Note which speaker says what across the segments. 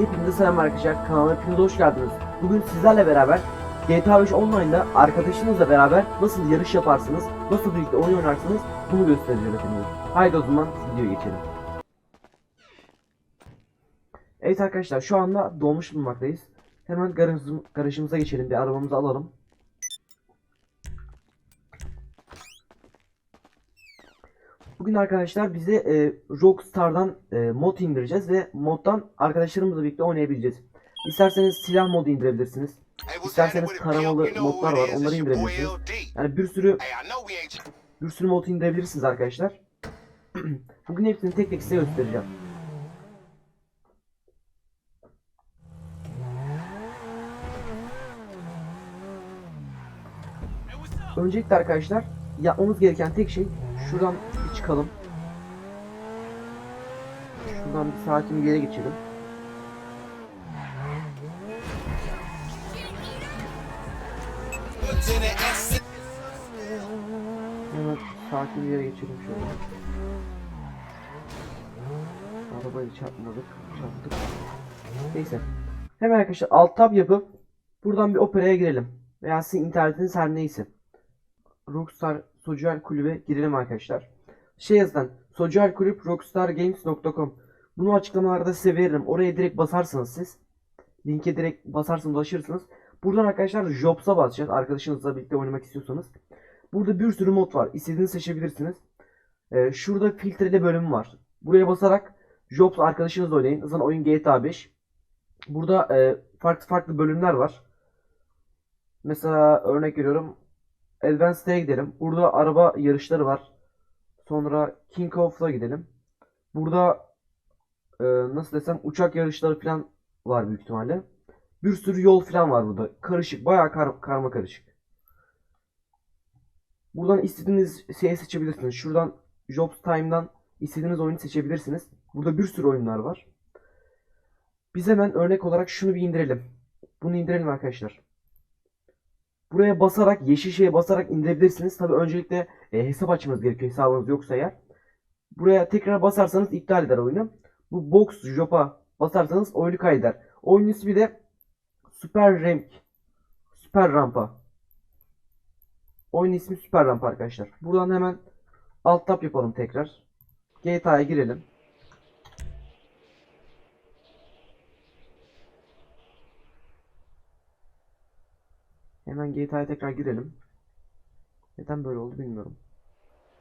Speaker 1: Hepinize selam arkadaşlar. Kanalıma hepiniz hoş geldiniz. Bugün sizlerle beraber GTA 5 Online'da arkadaşınızla beraber nasıl yarış yaparsınız, nasıl birlikte oyun oynarsınız bunu göstereceğim efendim. Haydi o zaman videoya geçelim. Evet arkadaşlar şu anda dolmuş bulunmaktayız. Hemen garajımız, garajımıza geçelim. Bir arabamızı alalım. Bugün arkadaşlar bize e, Rockstar'dan e, mod indireceğiz ve moddan arkadaşlarımızla birlikte oynayabileceğiz. İsterseniz silah modu indirebilirsiniz. İsterseniz taramalı modlar var onları indirebilirsiniz. Yani bir sürü bir sürü mod indirebilirsiniz arkadaşlar. Bugün hepsini tek tek size göstereceğim. Öncelikle arkadaşlar yapmamız gereken tek şey şuradan çıkalım. Şuradan bir sakin bir yere geçelim. Hemen sakin bir yere geçelim şöyle. Arabayı çarpmadık, çarptık. Neyse. Hemen arkadaşlar alt tab yapıp buradan bir operaya girelim. Veya sizin internetiniz her neyse. Rockstar Social Kulübe girelim arkadaşlar. Şey yazdan Social Kulüp rockstargames.com Bunu açıklamalarda size veririm. Oraya direkt basarsınız siz. Linke direkt basarsınız ulaşırsınız. Buradan arkadaşlar Jobs'a basacağız. Arkadaşınızla birlikte oynamak istiyorsanız. Burada bir sürü mod var. İstediğinizi seçebilirsiniz. Ee, şurada filtreli bölüm var. Buraya basarak Jobs arkadaşınızla oynayın. Zaten oyun GTA 5. Burada e, farklı farklı bölümler var. Mesela örnek veriyorum. Advanced'e gidelim. Burada araba yarışları var. Sonra King of'la gidelim. Burada e, nasıl desem uçak yarışları falan var büyük ihtimalle. Bir sürü yol falan var burada. Karışık. Bayağı kar- karma karışık. Buradan istediğiniz şeyi seçebilirsiniz. Şuradan Jobs Time'dan istediğiniz oyunu seçebilirsiniz. Burada bir sürü oyunlar var. Biz hemen örnek olarak şunu bir indirelim. Bunu indirelim arkadaşlar. Buraya basarak yeşil şeye basarak indirebilirsiniz. Tabi öncelikle e, hesap açmanız gerekiyor hesabınız yoksa eğer. Buraya tekrar basarsanız iptal eder oyunu. Bu box job'a basarsanız oyunu kaydeder. Oyunun ismi de Super Ramp. Süper Rampa. Oyun ismi Süper Rampa arkadaşlar. Buradan hemen alt tab yapalım tekrar. GTA'ya girelim. Hemen GTA'ya tekrar girelim. Neden böyle oldu bilmiyorum.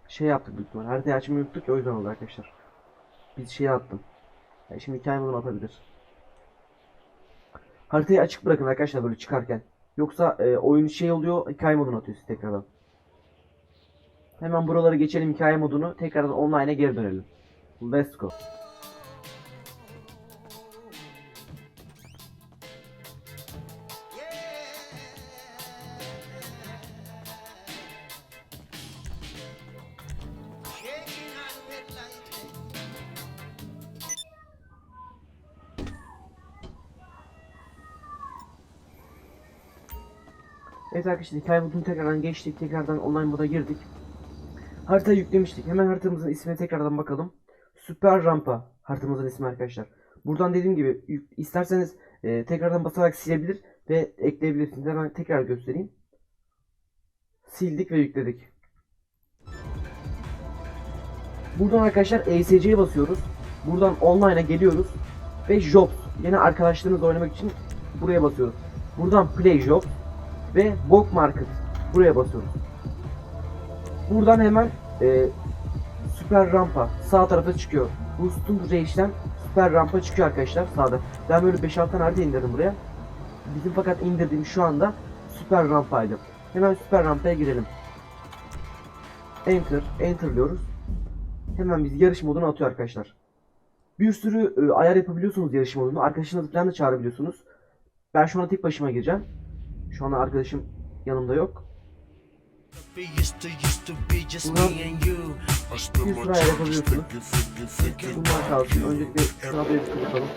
Speaker 1: Şey yaptık büyük ihtimal. Haritayı açmayı unuttuk ya o yüzden oldu arkadaşlar. Biz şey attım. Yani şimdi hikaye modunu atabilir. Haritayı açık bırakın arkadaşlar böyle çıkarken. Yoksa e, oyun şey oluyor hikaye modunu atıyor siz tekrardan. Hemen buraları geçelim hikaye modunu. Tekrardan online'a geri dönelim. Let's go. Evet arkadaşlar hikaye modunu tekrardan geçtik. Tekrardan online moda girdik. Haritayı yüklemiştik. Hemen haritamızın ismine tekrardan bakalım. Süper Rampa haritamızın ismi arkadaşlar. Buradan dediğim gibi isterseniz e, tekrardan basarak silebilir ve ekleyebilirsiniz. Hemen tekrar göstereyim. Sildik ve yükledik. Buradan arkadaşlar ESC'ye basıyoruz. Buradan online'a geliyoruz. Ve Jobs. Yine arkadaşlarınızla oynamak için buraya basıyoruz. Buradan Play Jobs ve Bok Market. Buraya basıyoruz. Buradan hemen e, Süper Rampa sağ tarafa çıkıyor. Boost'un Rage'den Süper Rampa çıkıyor arkadaşlar sağda. Ben böyle 5-6 tane harita indirdim buraya. Bizim fakat indirdiğim şu anda Süper Rampa'ydı. Hemen Süper Rampa'ya girelim. Enter, Enter diyoruz. Hemen biz yarış modunu atıyor arkadaşlar. Bir sürü e, ayar yapabiliyorsunuz yarış modunu. Arkadaşınızı falan da çağırabiliyorsunuz. Ben şu anda tek başıma gireceğim. Şu anda arkadaşım yanımda yok.
Speaker 2: You.
Speaker 1: Bir yapabiliyorsunuz. Bunlar kalsın. Öncelikle radyoyu bir kapatalım.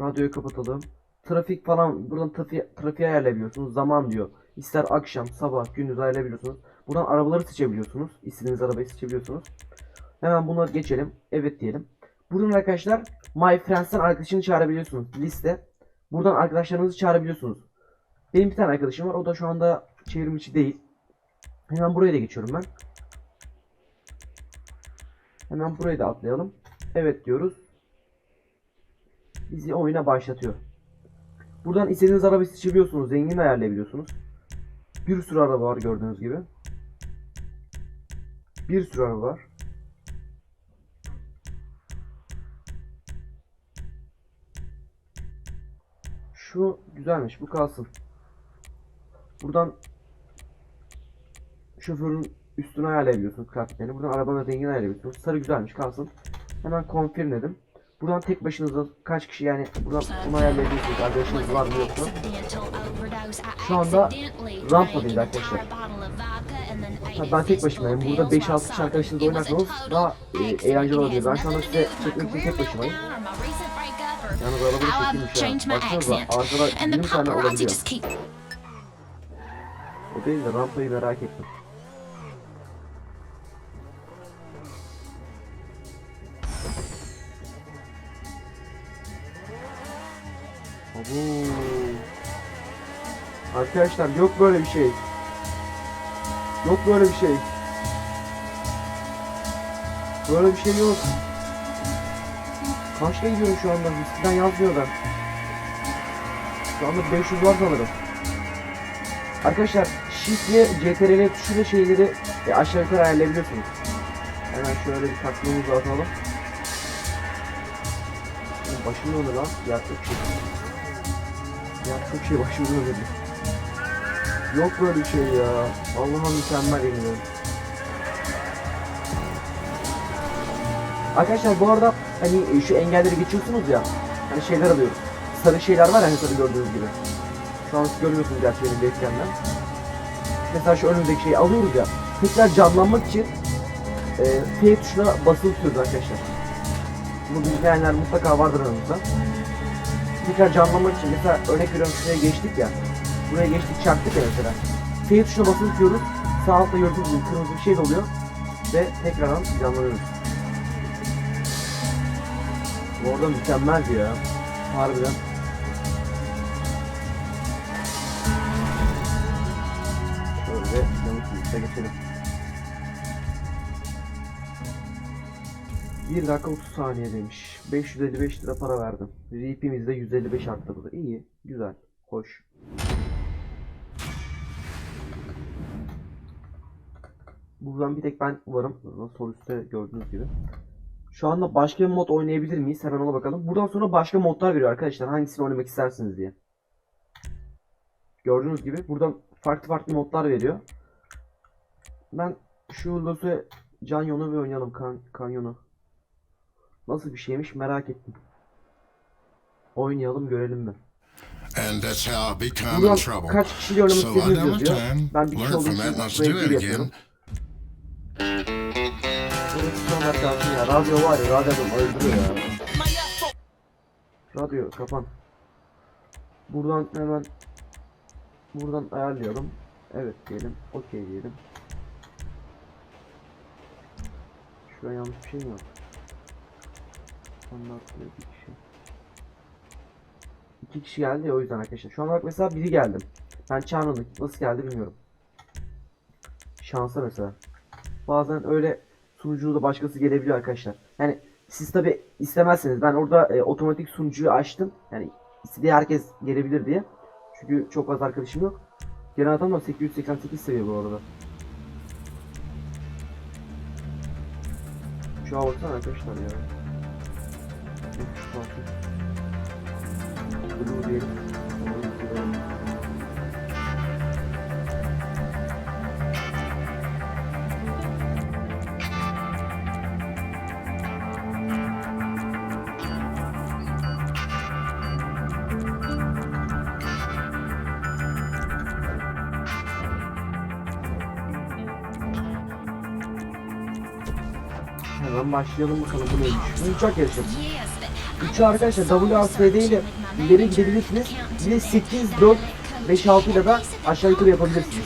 Speaker 1: Radyoyu kapatalım. Trafik falan buradan trafiği, trafiği ayarlayabiliyorsunuz. Zaman diyor. İster akşam, sabah, gündüz ayarlayabiliyorsunuz. Buradan arabaları seçebiliyorsunuz. İstediğiniz arabayı seçebiliyorsunuz. Hemen bunları geçelim. Evet diyelim. Buradan arkadaşlar My Friends'ten arkadaşını çağırabiliyorsunuz. Liste. Buradan arkadaşlarınızı çağırabiliyorsunuz. Benim bir tane arkadaşım var. O da şu anda çevrim içi değil. Hemen buraya da geçiyorum ben. Hemen burayı da atlayalım. Evet diyoruz. Bizi oyuna başlatıyor. Buradan istediğiniz arabayı seçebiliyorsunuz. Zengin ayarlayabiliyorsunuz. Bir sürü araba var gördüğünüz gibi. Bir sürü araba var. Şu güzelmiş. Bu kalsın. Buradan şoförün üstünü ayarlayabiliyorsunuz kıyafetlerini. Buradan arabanın rengini ayarlayabiliyorsunuz. Sarı güzelmiş kalsın. Hemen confirm dedim. Buradan tek başınıza kaç kişi yani buradan bunu ayarlayabiliyorsunuz. Arkadaşınız var mı yok mu?
Speaker 3: Şu anda
Speaker 1: rampadayız arkadaşlar. Ben tek başımayım. Burada 5-6 kişi arkadaşınızla oynarsanız daha e, eğlenceli olabilir. Ben şu anda size çekmek için tek başımayım. Yalnız arabayı çekilmiş ya. Baksanıza arkada 20 tane olabiliyor. O değil de rampayı merak ettim. Abo. Arkadaşlar yok böyle bir şey. Yok böyle bir şey. Böyle bir şey yok. Kaçta gidiyorum şu anda? Eskiden yazmıyor ben. Şu anda 500 var sanırım. Arkadaşlar Shift ile CTRL tuşuyla şeyleri e, aşağı yukarı ayarlayabiliyorsunuz. Hemen şöyle bir takvimimizi atalım. Başım döndü lan. Yaptık şey. Yaptık şey başım döndü. Yok böyle bir şey ya. Allah'ım mükemmel yemin Arkadaşlar bu arada hani e, şu engelleri geçiyorsunuz ya. Hani şeyler alıyoruz. Sarı şeyler var hani sarı gördüğünüz gibi. Şu an siz görmüyorsunuz gerçi benim webcam'den. Mesela şu önümüzdeki şeyi alıyoruz ya. Tekrar canlanmak için e, F tuşuna basılı tutuyoruz arkadaşlar. Bunu bilmeyenler mutlaka vardır aranızda. Tekrar canlanmak için mesela örnek veriyorum şuraya geçtik ya. Buraya geçtik çarptık ya mesela. F tuşuna basılı tutuyoruz. Sağ altta gördüğünüz gibi kırmızı bir şey oluyor. Ve tekrardan canlanıyoruz. Bu arada mükemmeldi ya. Harbiden. Şöyle liste geçelim. 1 dakika 30 saniye demiş. 555 lira para verdim. RP'miz de 155 arttırdı. İyi, güzel, hoş. Buradan bir tek ben varım. Sol üstte gördüğünüz gibi. Şu anda başka bir mod oynayabilir miyiz? Hemen ona bakalım. Buradan sonra başka modlar veriyor arkadaşlar. Hangisini oynamak istersiniz diye. Gördüğünüz gibi buradan farklı farklı modlar veriyor. Ben şu Lose Canyon'u bir oynayalım. Kan Kanyon'u. Nasıl bir şeymiş merak ettim. Oynayalım görelim mi?
Speaker 4: And that's how I become in trouble.
Speaker 1: kaç kişiyle oynamak
Speaker 4: So I
Speaker 1: istediğiniz yazıyor. Ben bir kişi olduğum için yapıyorum. Sonra kalsın ya. Radyo var ya. Radyodan öldürüyor ya. Radyo kapan. Buradan hemen buradan ayarlayalım. Evet diyelim. Okey diyelim. Şuraya yanlış bir şey mi var? Diyor, bir kişi. İki kişi geldi ya o yüzden arkadaşlar. Şu an bak mesela biri geldi. Ben çağırmadım. Nasıl geldi bilmiyorum. Şansa mesela. Bazen öyle sunucuda da başkası gelebiliyor arkadaşlar. Yani siz tabi istemezseniz ben orada e, otomatik sunucuyu açtım. Yani istediği herkes gelebilir diye. Çünkü çok fazla arkadaşım yok. Genel adam da 888 seviye bu arada. Şu an baksana arkadaşlar ya. Şu an- Blue diyelim. Hemen başlayalım bakalım bu neymiş. Bu uçak yarışı. Uçağı arkadaşlar WASD ile ileri gidebilirsiniz. Bir de 8, 4, 5, 6 ile de aşağı yukarı yapabilirsiniz.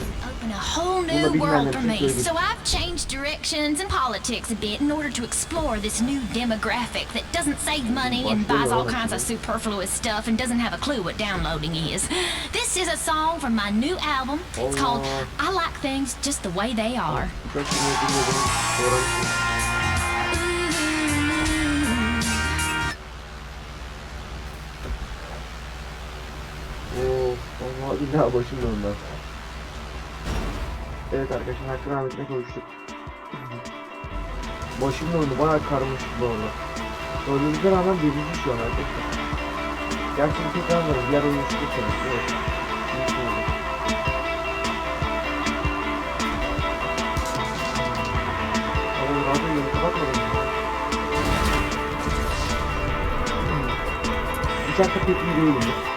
Speaker 3: Bunu
Speaker 1: bilmeyenler için söyleyeyim.
Speaker 3: So I've changed directions and politics a bit in order to explore this new demographic that doesn't save money and buys all kinds of superfluous stuff and doesn't have a clue what downloading is. This is a song from my new album. It's called I Like Things Just the Way They Are.
Speaker 1: Billahi başım döndü. Evet arkadaşlar hakkın rahmetine kavuştuk. Başım döndü bayağı karmaşık bu arada. Önümüze rağmen birinci şu an arkadaşlar. Gerçi bir tekrar varım. Diğer oyunu çıkacağım. Evet. Pek iyi değilim.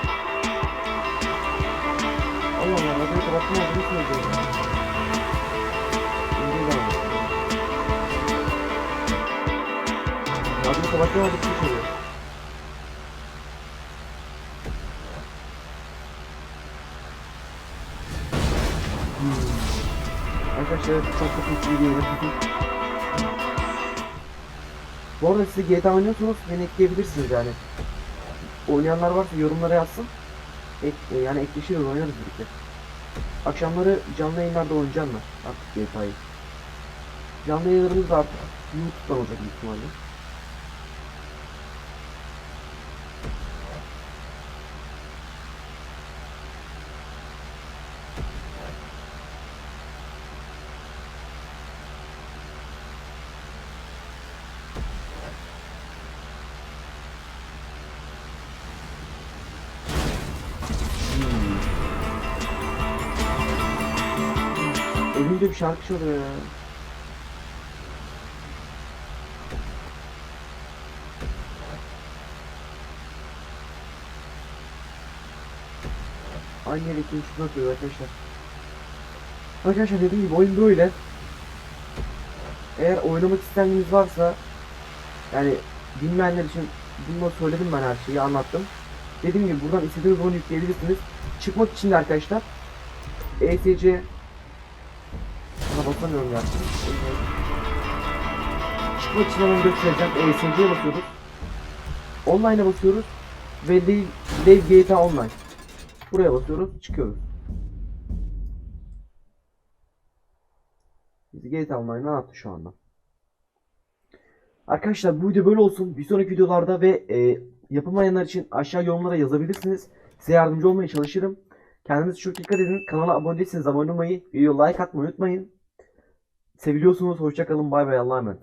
Speaker 1: Radyoyu kapattım ama bunu söylüyorum. Hmm. Arkadaşlar uçakta pek iyi değilim. Bu arada siz GTA oynuyorsanız beni ekleyebilirsiniz yani. Oynayanlar varsa yorumlara yazsın. Ek, e, yani ekleşiriz oynarız birlikte. Akşamları canlı yayınlarda oynayacağım ben artık GTA'yı. Canlı yayınlarımız da artık YouTube'dan olacak ihtimalle. Önümde bir şarkı çalıyor ya. Aynı yere ikincisini atıyor arkadaşlar. Arkadaşlar dediğim gibi oyun böyle. Eğer oynamak isteyeniniz varsa yani bilmeyenler için bunu söyledim ben her şeyi anlattım. Dediğim gibi buradan istediğiniz oyunu yükleyebilirsiniz. Çıkmak için de arkadaşlar ESC basamıyorum ya. Çıkmak için hemen göstereceğim. ESC'ye basıyoruz. Online'a basıyoruz. Ve Live, Live GTA Online. Buraya basıyoruz. Çıkıyoruz. Bizi GTA Online'dan attı şu anda. Arkadaşlar bu video böyle olsun. Bir sonraki videolarda ve e, yapamayanlar için aşağı yorumlara yazabilirsiniz. Size yardımcı olmaya çalışırım. Kendinize çok dikkat edin. Kanala abone değilseniz abone olmayı, video like atmayı unutmayın. Seviliyorsunuz. Hoşçakalın. Bay bay. Allah'a emanet.